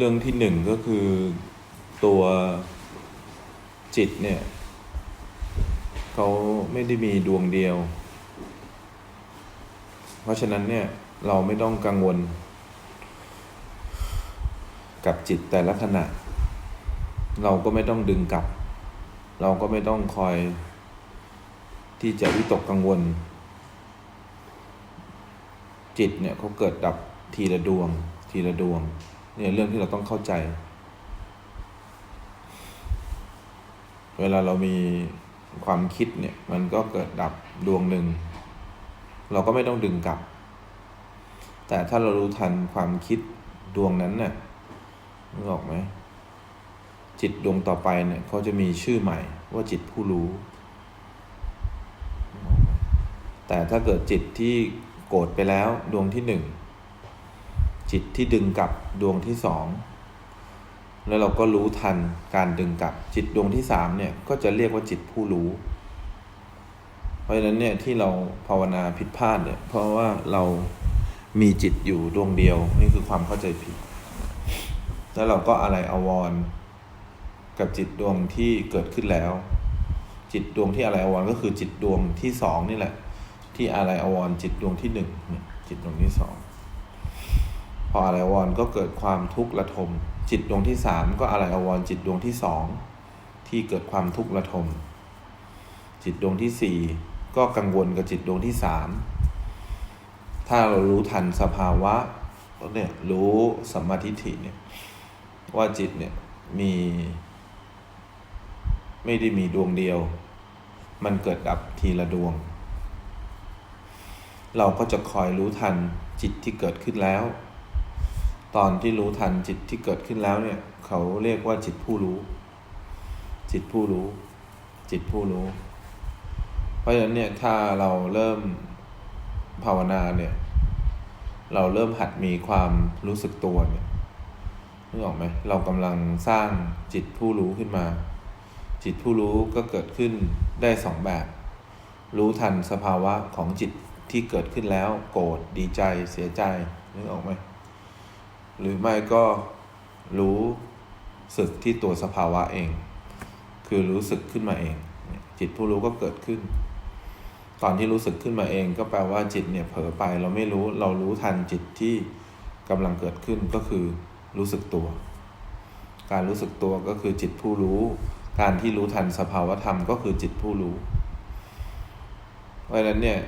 เรื่องที่หนึ่งก็คือตัวจิตเนี่ยเขาไม่ได้มีดวงเดียว เพราะฉะนั้นเนี่ยเราไม่ต้องกังวล กับจิตแต่ละขณะ เราก็ไม่ต้องดึงกลับ เราก็ไม่ต้องคอย ที่จะวิตกกังวล จิตเนี่ยเขาเกิดดับทีละดวงทีละดวง เนี่ยเรื่องที่เราต้องเข้าใจ เวลาเรามีความคิดเนี่ย มันก็เกิดดับดวงหนึ่ง เราก็ไม่ต้องดึงกลับ แต่ถ้าเรารู้ทันความคิดดวงนั้นเนี่ยนึกออกไหมจิตดวงต่อไปเนี่ยเขาจะมีชื่อใหม่ว่าจิตผู้รู้ แต่ถ้าเกิดจิตที่โกรธไปแล้วดวงที่หนึ่ง จิตที่ดึงกลับดวงที่สองแล้วเราก็รู้ทันการดึงกลับจิตดวงที่สามเนี่ยก็จะเรียกว่าจิตผู้รู้ เพราะฉะนั้นเนี่ยที่เราภาวนาผิดพลาดเนี่ยเพราะว่าเรามีจิตอยู่ดวงเดียวนี่คือความเข้าใจผิด แล้วเราก็อะไรอาวรกับจิตดวงที่เกิดขึ้นแล้ว จิตดวงที่อะไรอาวรก็คือจิตดวงที่สองนี่แหละ ที่อะไรอาวรจิตดวงที่หนึ่งเนี่ยจิตดวงที่สอง ออะไรอวรก็เกิดความทุกข์ระทม จิตดวงที่สามก็อะไรอวรจิตดวงที่สองที่เกิดความทุกข์ระทม จิตดวงที่สี่ก็กังวลกับจิตดวงที่สามถ้าเรารู้ทันสภาวะเนี่ยรู้สัมมาทิฏฐิเนี่ยว่าจิตเนี่ยมี ไม่ได้มีดวงเดียว มันเกิดดับทีละดวง เราก็จะคอยรู้ทันจิตที่เกิดขึ้นแล้ว ตอนที่รู้ทันจิตที่เกิดขึ้นแล้วเนี่ย เขาเรียกว่าจิตผู้รู้ จิตผู้รู้ จิตผู้รู้ เพราะฉะนั้นเนี่ยถ้าเราเริ่มภาวนาเนี่ย เราเริ่มหัดมีความรู้สึกตัวเนี่ยนึกออกไหมเรากำลังสร้างจิตผู้รู้ขึ้นมา จิตผู้รู้ก็เกิดขึ้นได้สองแบบ รู้ทันสภาวะของจิตที่เกิดขึ้นแล้ว โกรธดีใจเสียใจนึกออกไหม หรือไม่ก็รู้สึกที่ตัวสภาวะเอง คือรู้สึกขึ้นมาเอง จิตผู้รู้ก็เกิดขึ้น ตอนที่รู้สึกขึ้นมาเอง ก็แปลว่าจิตเนี่ยเผลอไปเราไม่รู้เรารู้ทันจิตที่กำลังเกิดขึ้นก็คือรู้สึกตัว การรู้สึกตัวก็คือจิตผู้รู้ การที่รู้ทันสภาวธรรมก็คือจิตผู้รู้ เพราะฉะนั้นเนี่ย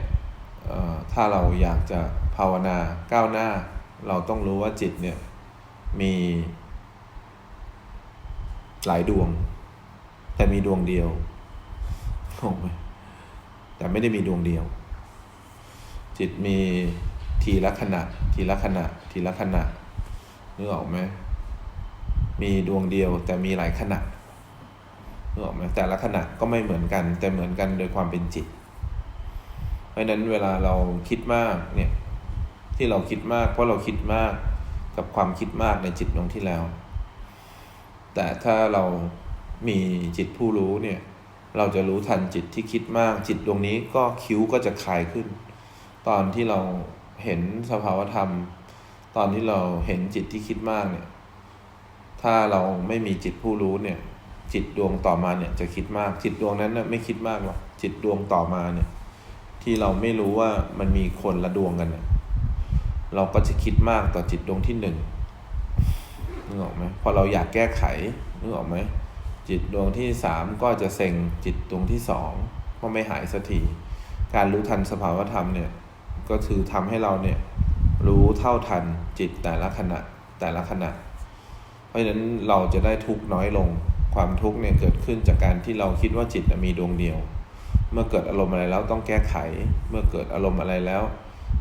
ถ้าเราอยากจะภาวนาก้าวหน้า เราต้องรู้ว่าจิตเนี่ยมีหลายดวง แต่มีดวงเดียวงงไหมแต่ไม่ได้มีดวงเดียว จิตมีทีละขณะ ทีละขณะ ทีละขณะนึกออกไหมมีดวงเดียวแต่มีหลายขณะนึกออกไหมแต่ละขณะก็ไม่เหมือนกัน แต่เหมือนกันโดยความเป็นจิต เพราะนั้นเวลาเราคิดมากเนี่ย ที่เราคิดมาก เพราะเราคิดมากกับความคิดมากในจิตดวงที่แล้ว แต่ถ้าเรามีจิตผู้รู้เนี่ย เราจะรู้ทันจิตที่คิดมากจิตดวงนี้ก็คิ้วก็จะคลายขึ้น ตอนที่เราเห็นสภาวธรรม ตอนที่เราเห็นจิตที่คิดมากเนี่ย ถ้าเราไม่มีจิตผู้รู้เนี่ย จิตดวงต่อมาเนี่ยจะคิดมาก จิตดวงนั้นนะไม่คิดมากหรอกจิตดวงต่อมาเนี่ย ที่เราไม่รู้ว่ามันมีคนละดวงกันเนี่ย เราก็จะคิดมากต่อจิตดวงที่หนึ่งนึกออกไหมพอเราอยากแก้ไขนึกออกไหมจิตดวงที่สามก็จะเซ็งจิตดวงที่สองก็ไม่หายสักทีการรู้ทันสภาวธรรมเนี่ยก็คือทำให้เราเนี่ยรู้เท่าทันจิตแต่ละขณะแต่ละขณะ เพราะฉะนั้นเราจะได้ทุกน้อยลงความทุกข์เนี่ยเกิดขึ้นจากการที่เราคิดว่าจิตมีดวงเดียว เมื่อเกิดอารมณ์อะไรแล้วต้องแก้ไข เมื่อเกิดอารมณ์อะไรแล้ว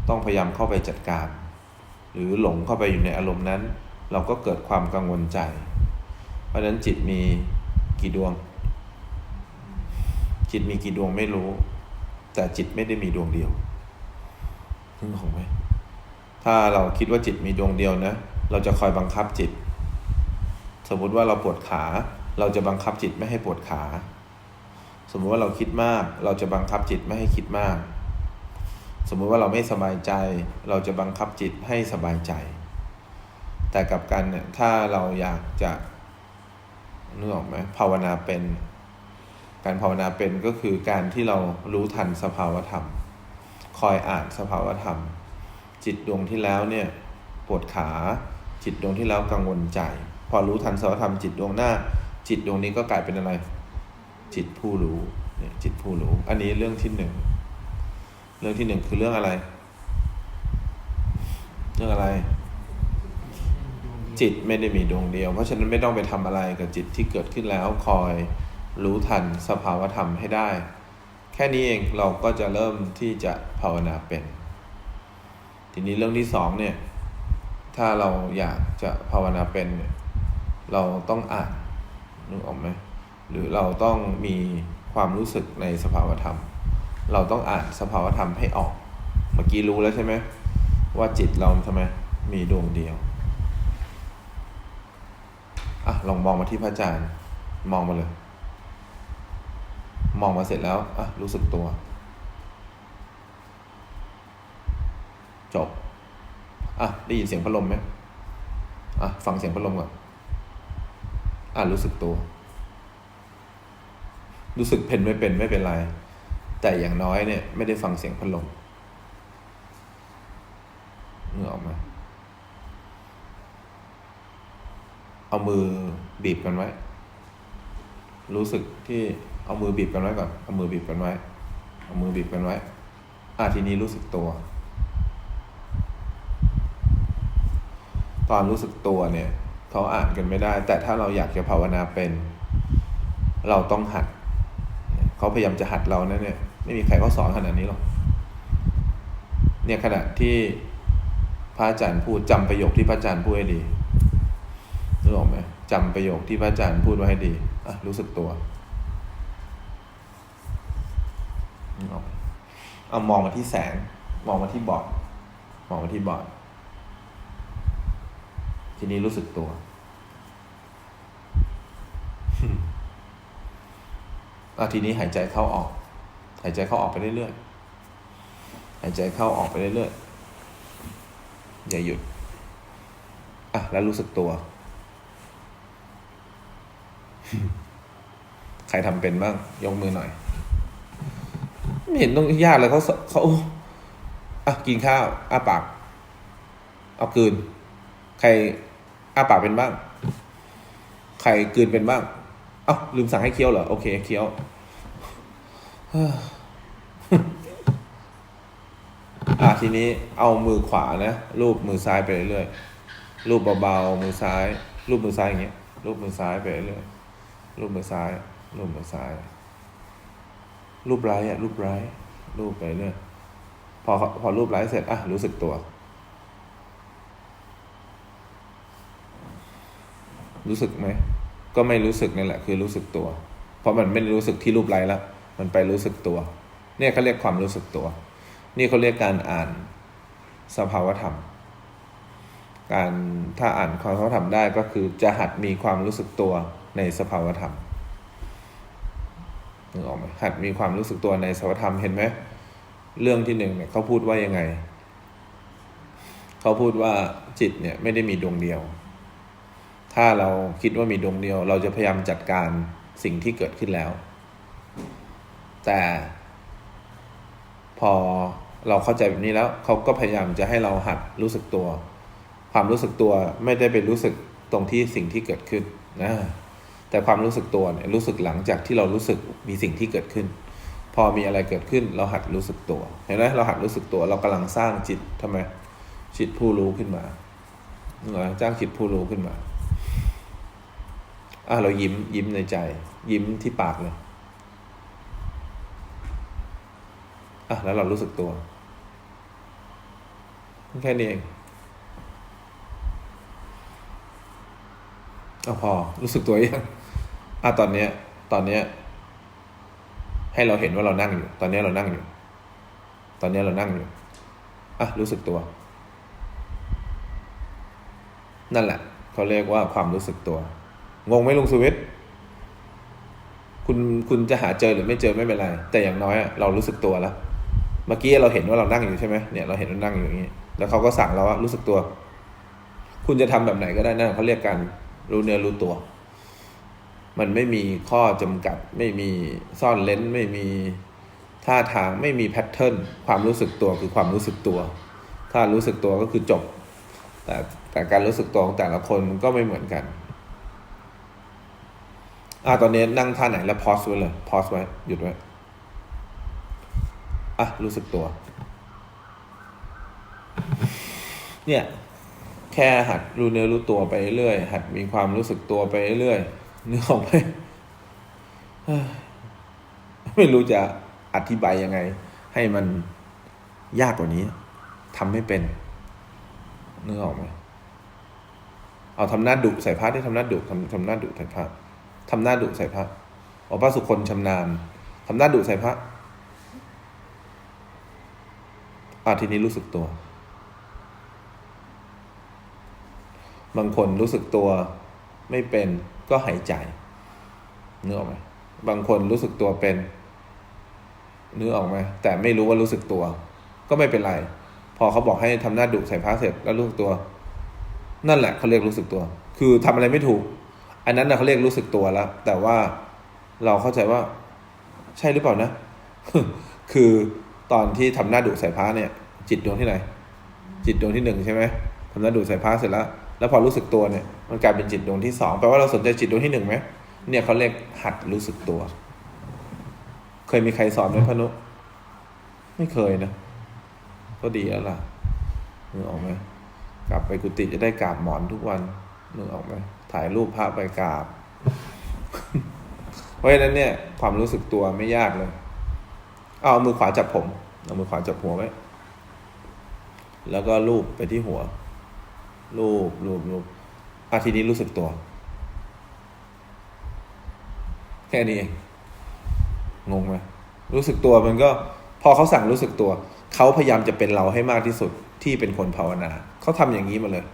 ต้องพยายามเข้าไปจัดการ หรือหลงเข้าไปอยู่ในอารมณ์นั้น เราก็เกิดความกังวลใจ เพราะฉะนั้นจิตมีกี่ดวง จิตมีกี่ดวงไม่รู้ แต่จิตไม่ได้มีดวงเดียวนึกออกไหมถ้าเราคิดว่าจิตมีดวงเดียวนะ เราจะคอยบังคับจิต สมมุติว่าเราปวดขา เราจะบังคับจิตไม่ให้ปวดขา สมมุติว่าเราคิดมาก เราจะบังคับจิตไม่ให้คิดมาก สมมุติว่าเราไม่สบายใจ เราจะบังคับจิตให้สบายใจ แต่กับกันเนี่ยถ้าเราอยากจะนึกออกไหมภาวนาเป็น การภาวนาเป็นก็คือการที่เรารู้ทันสภาวธรรม คอยอ่านสภาวธรรม จิตดวงที่แล้วเนี่ยปวดขาจิตดวงที่แล้วกังวลใจ พอรู้ทันสภาวธรรมจิตดวงหน้า จิตดวงนี้ก็กลายเป็นอะไร จิตผู้รู้เนี่ยจิตผู้รู้ อันนี้เรื่องที่หนึ่ง เรื่องที่หนึ่งคือเรื่องอะไร เรื่องอะไร จิตไม่ได้มีดวงเดียว เพราะฉะนั้นไม่ต้องไปทำอะไรกับจิตที่เกิดขึ้นแล้วคอยรู้ทันสภาวธรรมให้ได้ แค่นี้เองเราก็จะเริ่มที่จะภาวนาเป็น ทีนี้เรื่องที่สองเนี่ย ถ้าเราอยากจะภาวนาเป็นเนี่ยเราต้องอ่านนึกออกไหมหรือเราต้องมีความรู้สึกในสภาวธรรม เราต้องอ่านสภาวธรรมให้ออก เมื่อกี้รู้แล้วใช่ไหมว่าจิตเราทำไมมีดวงเดียวอะลองมองมาที่พระอาจารย์มองมาเลย มองมาเสร็จแล้วอะรู้สึกตัว จบอะได้ยินเสียงพัดลมไหมอะฟังเสียงพัดลมก่อนอะรู้สึกตัว รู้สึกเป็นไม่เป็นไม่เป็นไร แต่อย่างน้อยเนี่ยไม่ได้ฟังเสียงพัดลมนึกอออกไหมเอามือบีบกันไว้ รู้สึกที่เอามือบีบกันไว้ก่อน เอามือบีบกันไว้ เอามือบีบกันไว้ อะทีนี้รู้สึกตัว ตอนรู้สึกตัวเนี่ยเขาอ่านกันไม่ได้ แต่ถ้าเราอยากจะภาวนาเป็น เราต้องหัด เขาพยายามจะหัดเรานะเนี่ย ไม่มีใครเขาสอนขนาดนี้หรอกเนี่ยขณะที่พระอาจารย์พูดจำประโยคที่พระอาจารย์พูดให้ดีนึกออกไหมจำประโยคที่พระอาจารย์พูดไว้ให้ดีอะรู้สึกตัวเอามองมาที่แสง มองมาที่บอดมองมาที่บอดทีนี้รู้สึกตัว อะทีนี้หายใจเข้าออก หายใจเข้าออกไปเรื่อยๆ หายใจเข้าออกไปเรื่อยๆ อย่าหยุด อะ แล้วรู้สึกตัว ใครทำเป็นบ้าง ยกมือหน่อย ไม่เห็นต้องยากเลยเขาเขาอะ กินข้าวอ้าปาก เอากืน ใครอ้าปากเป็นบ้าง ใครกืนเป็นบ้าง เอ้าลืมสั่งให้เคี้ยวเหรอ โอเค เคี้ยว อะทีนี้เอามือขวานะรูปมือซ้ายไปเรื่อยๆรูปเบาๆมือซ้าย รูปมือซ้ายอย่างเงี้ยรูปมือซ้ายไปเรื่อยรูปมือซ้ายรูปมือซ้าย รูปไร้อะรูปไร้รูปไปเรื่อยพอพอรูปไร้เสร็จอะรู้สึกตัว รู้สึกไหมก็ไม่รู้สึกนี่แหละ คือรู้สึกตัว เพราะมันไม่รู้สึกที่รูปไร้แล้ว มันไปรู้สึกตัว เนี่ยเขาเรียกความรู้สึกตัว นี่เขาเรียกการอ่านสภาวธรรม การถ้าอ่านความสภาวธรรมได้ก็คือจะหัดมีความรู้สึกตัวในสภาวธรรมนึกออกไหมหัดมีความรู้สึกตัวในสภาวธรรมเห็นไหมเรื่องที่หนึ่งเนี่ยเขาพูดว่ายังไง เขาพูดว่าจิตเนี่ยไม่ได้มีดวงเดียว ถ้าเราคิดว่ามีดวงเดียว เราจะพยายามจัดการสิ่งที่เกิดขึ้นแล้ว แต่พอเราเข้าใจแบบนี้แล้วเขาก็พยายามจะให้เราหัดรู้สึกตัว ความรู้สึกตัวไม่ได้ไปรู้สึกตรงที่สิ่งที่เกิดขึ้นนะแต่ความรู้สึกตัวเนี่ยรู้สึกหลังจากที่เรารู้สึกมีสิ่งที่เกิดขึ้น พอมีอะไรเกิดขึ้นเราหัดรู้สึกตัวเห็นไหมเราหัดรู้สึกตัวเรากำลังสร้างจิตทำไมจิตผู้รู้ขึ้นมาเหรอจ้างจิตผู้รู้ขึ้นมาอะเรายิ้มยิ้มในใจ ยิ้มที่ปากเลย อะแล้วเรารู้สึกตัว แค่นี้เองเอาพอรู้สึกตัวยังอะตอนเนี้ย ตอนเนี้ย ให้เราเห็นว่าเรานั่งอยู่ ตอนเนี้ยเรานั่งอยู่ ตอนเนี้ยเรานั่งอยู่อะรู้สึกตัว นั่นแหละเขาเรียกว่าความรู้สึกตัว งงไหมลุงสวิทย์คุณคุณจะหาเจอหรือไม่เจอไม่เป็นไร แต่อย่างน้อยอะเรารู้สึกตัวแล้ว เมื่อกี้เราเห็นว่าเรานั่งอยู่ใช่ไหมเนี่ยเราเห็นว่านั่งอยู่อย่างนี้ แล้วเขาก็สั่งเราว่ารู้สึกตัว คุณจะทำแบบไหนก็ได้นั่นเขาเรียกการรู้เนื้อรู้ตัว มันไม่มีข้อจำกัด ไม่มีซ่อนเลนไม่มีท่าทางไม่มีแพทเทิร์นความรู้สึกตัวคือความรู้สึกตัว ถ้ารู้สึกตัวก็คือจบ แต่แต่การรู้สึกตัวของแต่ละคนก็ไม่เหมือนกันอ่าตอนนี้นั่งท่าไหนแล้วพอสไว้เลยพอสไว้หยุดไว้ อะ รู้สึกตัว เนี่ย แค่หัดรู้เนื้อรู้ตัวไปเรื่อยหัดมีความรู้สึกตัวไปเรื่อยเนึกออกไหมไม่รู้จะอธิบายยังไง ให้มันยากกว่านี้ทำไม่เป็นเนึกออกไหมเอาทำหน้าดุใส่พระที่ทำหน้าดุทำทำหน้าดุใส่พระทำหน้าดุใส่พระอ๋อพระสุคนชำนาญทำหน้าดุใส่พระ อะทีนี้รู้สึกตัว บางคนรู้สึกตัวไม่เป็นก็หายใจนึกออกไหมบางคนรู้สึกตัวเป็นนึกออกไหมแต่ไม่รู้ว่ารู้สึกตัว ก็ไม่เป็นไร พอเขาบอกให้ทำหน้าดุใส่พระเสร็จแล้วรู้สึกตัว นั่นแหละเขาเรียกรู้สึกตัว คือทำอะไรไม่ถูก อันนั้นนะเขาเรียกรู้สึกตัวแล้ว แต่ว่าเราเข้าใจว่า ใช่หรือเปล่านะ คือ ตอนที่ทำหน้าดุใส่พระเนี่ย จิตดวงที่ไหน จิตดวงที่หนึ่งใช่ไหมทำหน้าดุใส่พระเสร็จแล้ว แล้วพอรู้สึกตัวเนี่ย มันกลายเป็นจิตดวงที่สองแปลว่าเราสนใจจิตดวงที่หนึ่งไหมเนี่ยเขาเรียกหัดรู้สึกตัว เคยมีใครสอนไหมพนุไม่เคยนะก็ดีแล้วล่ะนึกออกไหมกลับไปกุฏิจะได้กราบหมอนทุกวันนึกออกไหมถ่ายรูปภาพไปกราบ เพราะฉะนั้นเนี่ย ความรู้สึกตัวไม่ยากเลย เอามือขวาจับผมเอามือขวาจับหัวไว้ แล้วก็ลูบไปที่หัว ลูบลูบลูบอาทีนี้รู้สึกตัว แค่นี้เองงงไหมรู้สึกตัวมันก็ พอเขาสั่งรู้สึกตัว เขาพยายามจะเป็นเราให้มากที่สุดที่เป็นคนภาวนา เขาทำอย่างนี้มาเลย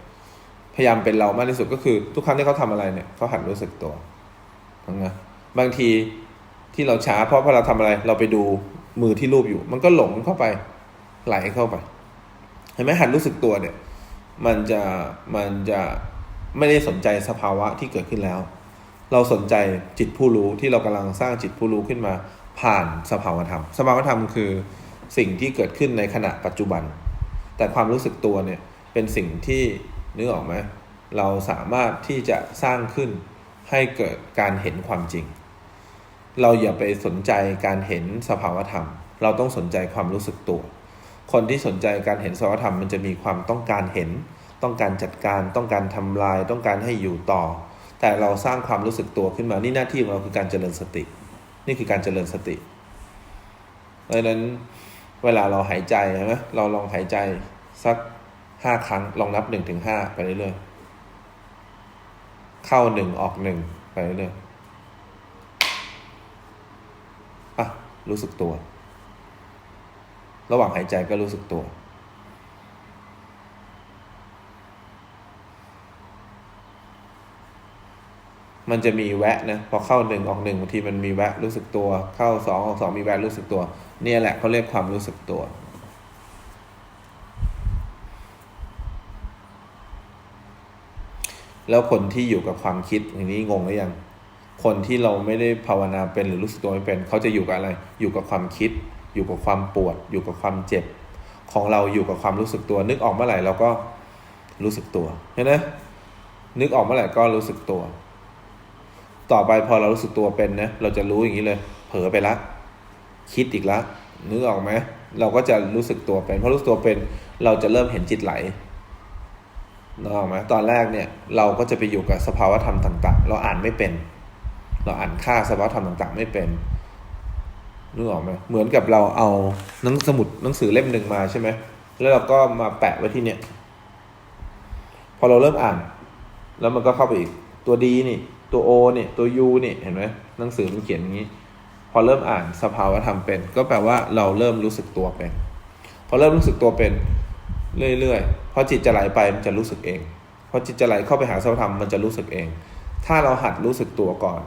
พยายามเป็นเรามากที่สุดก็คือ ทุกครั้งที่เขาทำอะไรเนี่ยเขาหัดรู้สึกตัวนะบางทีที่เราช้าเพราะพอเราทำอะไร เราไปดู มือที่รูปอยู่ มันก็หลงเข้าไปไหลเข้าไปเห็นไหมหัดรู้สึกตัวเนี่ย มันจะมันจะไม่ได้สนใจสภาวะที่เกิดขึ้นแล้ว เราสนใจจิตผู้รู้ที่เรากำลังสร้างจิตผู้รู้ขึ้นมา ผ่านสภาวธรรม สภาวธรรมคือสิ่งที่เกิดขึ้นในขณะปัจจุบัน แต่ความรู้สึกตัวเนี่ยเป็นสิ่งที่นึกออกไหมเราสามารถที่จะสร้างขึ้นให้เกิดการเห็นความจริง เราอย่าไปสนใจการเห็นสภาวธรรม เราต้องสนใจความรู้สึกตัว คนที่สนใจการเห็นสภาวธรรมมันจะมีความต้องการเห็น ต้องการจัดการ ต้องการทำลาย ต้องการให้อยู่ต่อ แต่เราสร้างความรู้สึกตัวขึ้นมา นี่หน้าที่ของเราคือการเจริญสติ นี่คือการเจริญสติเพราะฉะนั้นเวลาเราหายใจใช่ไหมเราลองหายใจสักห้าครั้ง ลองนับหนึ่งถึงห้าไปเรื่อยๆ เข้าหนึ่งออกหนึ่งไปเรื่อยๆอะ รู้สึกตัว ระหว่างหายใจก็รู้สึกตัว มันจะมีแวะนะพอเข้าหนึ่งออกหนึ่งบางทีมันมีแวะรู้สึกตัว เข้าสองออกสองมีแวะรู้สึกตัว เนี่ยแหละเขาเรียกความรู้สึกตัวแล้วคนที่อยู่กับความคิดอย่างนี้งงหรือยัง คนที่เราไม่ได้ภาวนาเป็นหรือรู้สึกตัวไม่เป็น เขาจะอยู่กับอะไร อยู่กับความคิด อยู่กับความปวด อยู่กับความเจ็บ ของเราอยู่กับความรู้สึกตัว นึกออกเมื่อไหร่เราก็รู้สึกตัวเห็นไหมนึกออกเมื่อไหร่ก็รู้สึกตัว ต่อไปพอเรารู้สึกตัวเป็นนะเราจะรู้อย่างนี้เลย เผลอไปละคิดอีกละนึกออกไหมเราก็จะรู้สึกตัวเป็นเพอรู้สึกตัวเป็นเราจะเริ่มเห็นจิตไหลนึกออกไหมตอนแรกเนี่ยเราก็จะไปอยู่กับสภาวะธรรมต่าง ๆ เราอ่านไม่เป็น เราอ่านค่าสภาวธรรมต่าง ๆ ไม่เป็นนึกออกไหมเหมือนกับเราเอาหนังสมุดหนังสือเล่มหนึ่งมาใช่ไหมแล้วเราก็มาแปะไว้ที่เนี่ยพอเราเริ่มอ่าน แล้วมันก็เข้าไปอีกตัวดีนี่ ตัวโอนี่ตัวยูนี่เห็นไหมหนังสือมันเขียนอย่างนี้ พอเริ่มอ่านสภาวธรรมเป็น ก็แปลว่าเราเริ่มรู้สึกตัวเป็น พอเริ่มรู้สึกตัวเป็นเรื่อยๆพอจิตจะไหลไปมันจะรู้สึกเองพอจิตจะไหลเข้าไปหาสภาวธรรมมันจะรู้สึกเอง ถ้าเราหัดรู้สึกตัวก่อน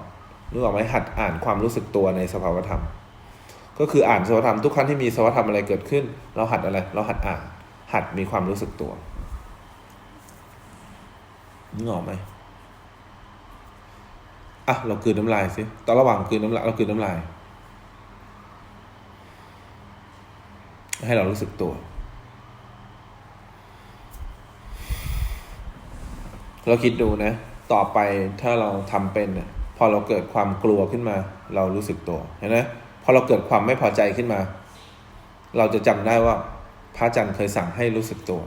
นึกออกไหมหัดอ่านความรู้สึกตัวในสภาวธรรม ก็คืออ่านสภาวธรรมทุกครั้งที่มีสภาวธรรมอะไรเกิดขึ้น เราหัดอะไร เราหัดอ่าน หัดมีความรู้สึกตัวนึกออกไหมอะเรากืนน้ำลายสิตอนระหว่างกืนน้ำลายเรากืนน้ำลาย ให้เรารู้สึกตัว เราคิดดูนะ ต่อไปถ้าเราทำเป็นเนี่ย พอเราเกิดความกลัวขึ้นมา เรารู้สึกตัวเห็นไหมพอเราเกิดความไม่พอใจขึ้นมา เราจะจำได้ว่าพระอาจารย์เคยสั่งให้รู้สึกตัว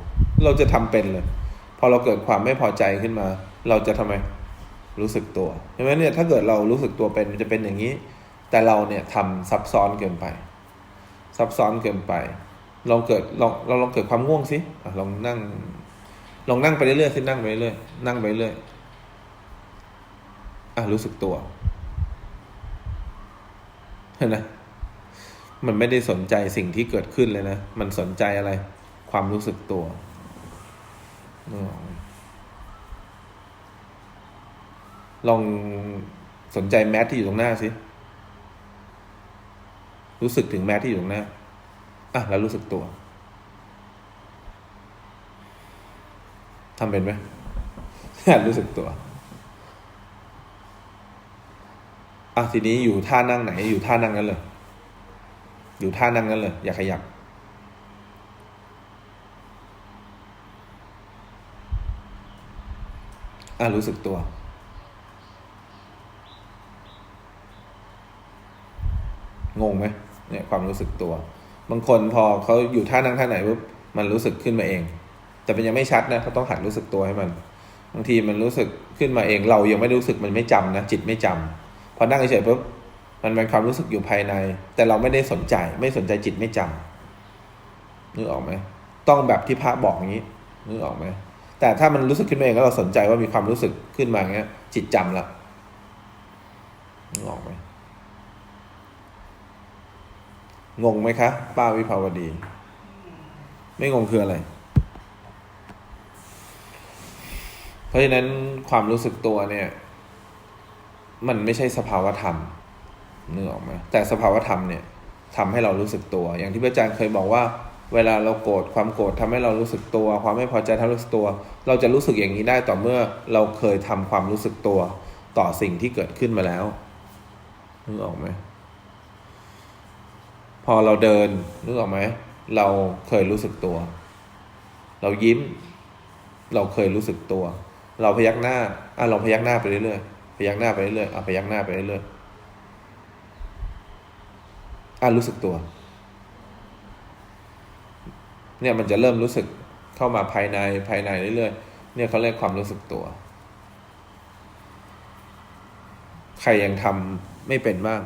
เราจะทำเป็นเลย พอเราเกิดความไม่พอใจขึ้นมา เราจะทำไมรู้สึกตัวเห็นไหมเนี่ยถ้าเกิดเรารู้สึกตัวเป็นมันจะเป็นอย่างนี้ แต่เราเนี่ยทำซับซ้อนเกินไป ซับซ้อนเกินไปลองเกิดลองเราลองเกิดความง่วงสิลองนั่งลองนั่งไปเรื่อยๆสินั่งไปเรื่อยๆนั่งไปเรื่อย อะรู้สึกตัวเห็นไหมมันไม่ได้สนใจสิ่งที่เกิดขึ้นเลยนะ มันสนใจอะไร ความรู้สึกตัวลองสนใจแมทที่อยู่ตรงหน้าสิ รู้สึกถึงแมทที่อยู่ตรงหน้า อะ แล้วรู้สึกตัวทำเป็นไหมรู้สึกตัว อะทีนี้อยู่ท่านั่งไหน อยู่ท่านั่งนั้นเลย อยู่ท่านั่งนั้นเลย อย่าขยับ อะรู้สึกตัวงงไหมเนี่ยความรู้สึกตัว บางคนพอเขาอยู่ท่านั่งท่าไหนปุ๊บมันรู้สึกขึ้นมาเอง แต่เป็นยังไม่ชัดนะเขาต้องหัดรู้สึกตัวให้มัน บางทีมันรู้สึกขึ้นมาเอง เรายังไม่รู้สึกมันไม่จำนะจิตไม่จำ พอนั่งเฉยๆปุ๊บมันเป็นความรู้สึกอยู่ภายใน แต่เราไม่ได้สนใจ ไม่สนใจจิตไม่จำนึกออกไหมต้องแบบที่พระบอกอย่างนี้นึกออกไหมแต่ถ้ามันรู้สึกขึ้นมาเองแล้วเราสนใจว่ามีความรู้สึกขึ้นมาอย่างเงี้ย จิตจำละนึกออกไหมงงไหมคะ ป้าวิภาวดี ไม่งงคืออะไร เพราะฉะนั้นความรู้สึกตัวเนี่ย มันไม่ใช่สภาวธรรมนึกออกไหมแต่สภาวธรรมเนี่ยทำให้เรารู้สึกตัว อย่างที่พระอาจารย์เคยบอกว่า เวลาเราโกรธความโกรธทำให้เรารู้สึกตัว ความไม่พอใจทำให้รู้สึกตัว เราจะรู้สึกอย่างนี้ได้ต่อเมื่อเราเคยทำความรู้สึกตัวต่อสิ่งที่เกิดขึ้นมาแล้วนึกออกไหมพอเราเดินนึกออกไหมเราเคยรู้สึกตัว เรายิ้ม เราเคยรู้สึกตัว เราพยักหน้าอะเราพยักหน้าไปเรื่อยๆ พยักหน้าไปเรื่อยๆอะพยักหน้าไปเรื่อยๆอะรู้สึกตัว เนี่ยมันจะเริ่มรู้สึกเข้ามาภายในภายในเรื่อยๆ เนี่ยเขาเรียกความรู้สึกตัว ใครยังทำไม่เป็นบ้าง